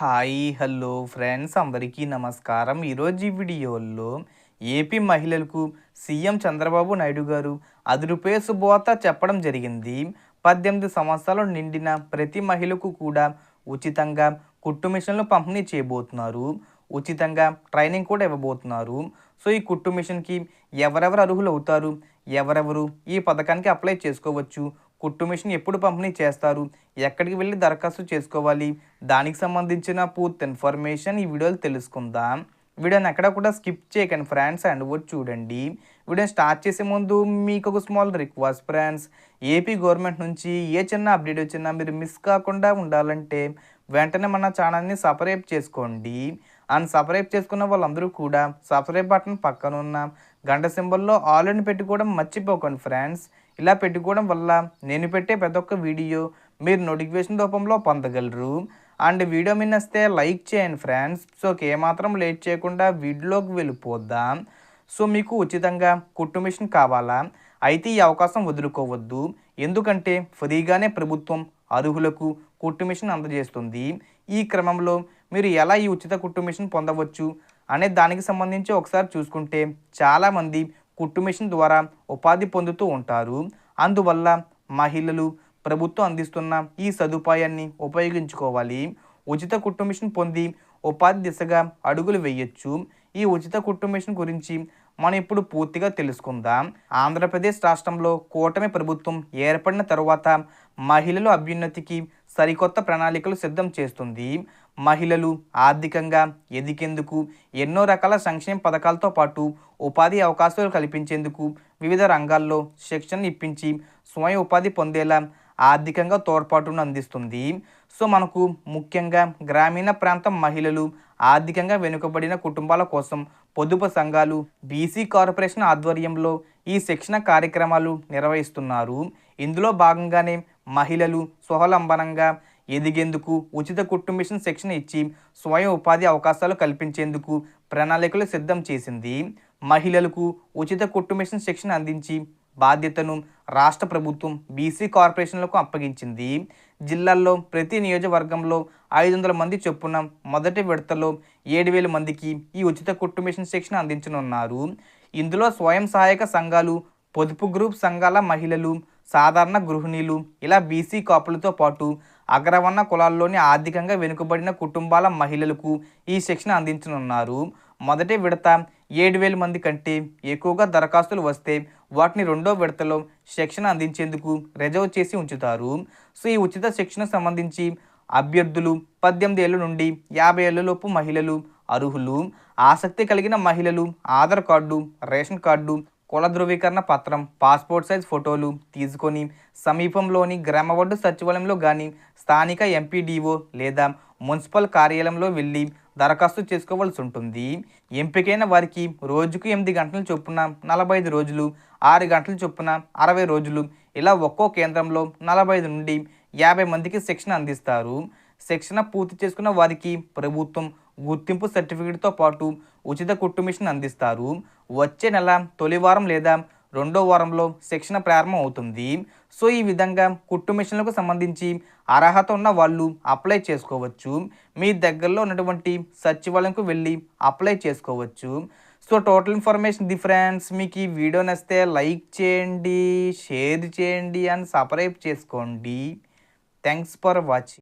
Hi hello friends. అందరికీ నమస్కారం. ఈరోజు ఈ వీడియోలో ఏపీ మహిళలకు సీఎం చంద్రబాబు నాయుడు గారు అదురుపే శుభవార్త చెప్పడం జరిగింది. పద్దెనిమిది సంవత్సరాలు నిండిన ప్రతి మహిళకు కూడా ఉచితంగా కుట్టు మిషన్లు పంపిణీ చేయబోతున్నారు. ఉచితంగా ట్రైనింగ్ కూడా ఇవ్వబోతున్నారు. సో ఈ కుట్టు మిషన్కి ఎవరెవరు అర్హులు అవుతారు ఎవరెవరు ఈ పథకానికి అప్లై చేసుకోవచ్చు? కుట్టు మిషన్ ఎప్పుడు పంపిణీ చేస్తారు? ఎక్కడికి వెళ్ళి దరఖాస్తు చేసుకోవాలి? దానికి సంబంధించిన పూర్తి ఇన్ఫర్మేషన్ ఈ వీడియోలో తెలుసుకుందాం. వీడియోని ఎక్కడ కూడా స్కిప్ చేయకండి ఫ్రెండ్స్ అండ్ కూడా చూడండి. వీడియోని స్టార్ట్ చేసే ముందు మీకు ఒక small request friends. AP government నుంచి ఏ చిన్న అప్డేట్ వచ్చినా మీరు మిస్ కాకుండా ఉండాలంటే వెంటనే మన ఛానల్ని సపరేట్ చేసుకోండి. అండ్ సబ్స్క్రైబ్ చేసుకున్న వాళ్ళందరూ కూడా సబ్స్క్రైబ్ బటన్ పక్కన ఉన్న గంట సింబల్లో ఆల్రెడీ పెట్టుకోవడం మర్చిపోకండి ఫ్రెండ్స్. ఇలా పెట్టుకోవడం వల్ల నేను పెట్టే ప్రతి ఒక్క వీడియో మీరు నోటిఫికేషన్ రూపంలో పొందగలరు. అండ్ వీడియో మీ లైక్ చేయండి ఫ్రెండ్స్. సో ఏమాత్రం లేట్ చేయకుండా వీడియోలోకి వెళ్ళిపోద్దాం సో మీకు ఉచితంగా కుట్టు మిషన్ కావాలా? అయితే ఈ అవకాశం వదులుకోవద్దు. ఎందుకంటే ఫ్రీగానే ప్రభుత్వం అర్హులకు కుట్టు మిషన్ అందజేస్తుంది. ఈ క్రమంలో మీరు ఎలా ఈ ఉచిత కుట్టు మిషన్ పొందవచ్చు అనే దానికి సంబంధించి ఒకసారి చూసుకుంటే చాలామంది కుట్టు మిషన్ ద్వారా ఉపాధి పొందుతూ ఉంటారు. అందువల్ల మహిళలు ప్రభుత్వం అందిస్తున్న ఈ సదుపాయాన్ని ఉపయోగించుకోవాలి. ఉచిత కుట్టు మిషన్ పొంది ఉపాధి దిశగా అడుగులు వేయొచ్చు. ఈ ఉచిత కుట్టు మిషన్ గురించి మనం ఇప్పుడు పూర్తిగా తెలుసుకుందాం. ఆంధ్రప్రదేశ్ రాష్ట్రంలో కూటమి ప్రభుత్వం ఏర్పడిన తరువాత మహిళల అభ్యున్నతికి సరికొత్త ప్రణాళికలు సిద్ధం చేస్తుంది. మహిళలు ఆర్థికంగా ఎదిగేందుకు ఎన్నో రకాల సంక్షేమ పథకాలతో పాటు ఉపాధి అవకాశాలు కల్పించేందుకు వివిధ రంగాల్లో శిక్షణ ఇప్పించి స్వయం ఉపాధి పొందేలా ఆర్థికంగా తోడ్పాటును అందిస్తుంది. సో మనకు ముఖ్యంగా గ్రామీణ ప్రాంతం మహిళలు ఆర్థికంగా వెనుకబడిన కుటుంబాల కోసం పొదుపు సంఘాలు బీసీ కార్పొరేషన్ ఆధ్వర్యంలో ఈ శిక్షణ కార్యక్రమాలు నిర్వహిస్తున్నారు. ఇందులో భాగంగానే మహిళలు స్వలంబనంగా ఎదిగేందుకు ఉచిత కుట్టు మిషన్ శిక్షణ ఇచ్చి స్వయం ఉపాధి అవకాశాలు కల్పించేందుకు ప్రణాళికలు సిద్ధం చేసింది. మహిళలకు ఉచిత కుట్టు మిషన్ శిక్షణ అందించి బాధ్యతను రాష్ట్ర ప్రభుత్వం బీసీ కార్పొరేషన్లకు అప్పగించింది. జిల్లాల్లో ప్రతి నియోజకవర్గంలో ఐదు వందల మంది చొప్పున మొదటి విడతలో ఏడు వేల మందికి ఈ ఉచిత కుట్టు మిషన్ శిక్షణ అందించనున్నారు. ఇందులో స్వయం సహాయక సంఘాలు పొదుపు గ్రూప్ సంఘాల మహిళలు సాధారణ గృహిణీలు ఇలా బీసీ కాపులతో పాటు అగ్రవర్ణ కులాల్లోని ఆర్థికంగా వెనుకబడిన కుటుంబాల మహిళలకు ఈ శిక్షణ అందించనున్నారు. మొదటి విడత ఏడు వేల మంది కంటే ఎక్కువగా దరఖాస్తులు వస్తే వాటిని రెండో విడతలో శిక్షణ అందించేందుకు రిజర్వ్ చేసి ఉంచుతారు. సో ఈ ఉచిత శిక్షణ సంబంధించి అభ్యర్థులు పద్దెనిమిది ఏళ్ళ నుండి యాభై ఏళ్ళలోపు మహిళలు అర్హులు. ఆసక్తి కలిగిన మహిళలు ఆధార్ కార్డు రేషన్ కార్డు కుల ధృవీకరణ పత్రం పాస్పోర్ట్ సైజ్ ఫోటోలు తీసుకొని సమీపంలోని గ్రామవడ్డు సచివాలయంలో కానీ స్థానిక ఎంపీడీఓ లేదా మున్సిపల్ కార్యాలయంలో వెళ్ళి దరఖాస్తు చేసుకోవాల్సి ఉంటుంది. ఎంపికైన వారికి రోజుకు ఎనిమిది గంటల చొప్పున నలభై ఐదు రోజులు ఆరు గంటల చొప్పున అరవై రోజులు ఇలా ఒక్కో కేంద్రంలో నలభై ఐదు నుండి యాభై మందికి శిక్షణ అందిస్తారు. శిక్షణ పూర్తి చేసుకున్న వారికి ప్రభుత్వం గుర్తింపు సర్టిఫికేట్తో పాటు ఉచిత కుట్టు మిషన్ అందిస్తారు. వచ్చే నెల తొలి వారం లేదా రెండో వారంలో శిక్షణ ప్రారంభం అవుతుంది. సో ఈ విధంగా కుట్టు మిషన్లకు సంబంధించి అర్హత ఉన్న వాళ్ళు అప్లై చేసుకోవచ్చు. మీ దగ్గరలో ఉన్నటువంటి సచివాలయంకు వెళ్ళి అప్లై చేసుకోవచ్చు. సో టోటల్ ఇన్ఫర్మేషన్ డిఫరెన్స్ మీకు ఈ వీడియో నచ్చితే లైక్ చేయండి షేర్ చేయండి అండ్ సబ్స్క్రైబ్ చేసుకోండి. Thanks for watching.